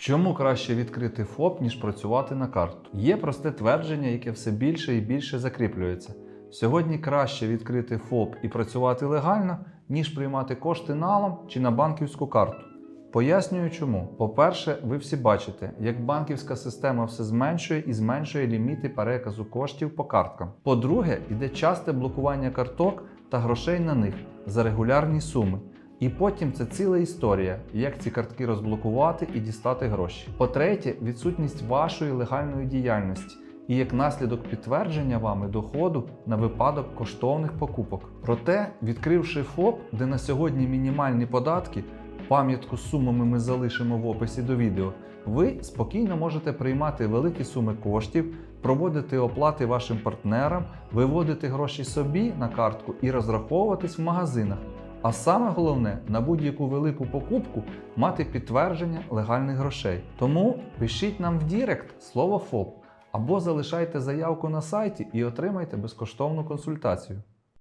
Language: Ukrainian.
Чому краще відкрити ФОП, ніж працювати на карту? Є просте твердження, яке все більше і більше закріплюється. Сьогодні краще відкрити ФОП і працювати легально, ніж приймати кошти налом чи на банківську карту. Пояснюю чому. По-перше, ви всі бачите, як банківська система все зменшує і зменшує ліміти переказу коштів по карткам. По-друге, йде часте блокування карток та грошей на них за регулярні суми. І потім це ціла історія, як ці картки розблокувати і дістати гроші. По-третє, відсутність вашої легальної діяльності і як наслідок підтвердження вами доходу на випадок коштовних покупок. Проте, відкривши ФОП, де на сьогодні мінімальні податки, пам'ятку з сумами ми залишимо в описі до відео, ви спокійно можете приймати великі суми коштів, проводити оплати вашим партнерам, виводити гроші собі на картку і розраховуватись в магазинах. А саме головне на будь-яку велику покупку мати підтвердження легальних грошей. Тому пишіть нам в Дірект слово ФОП або залишайте заявку на сайті і отримайте безкоштовну консультацію.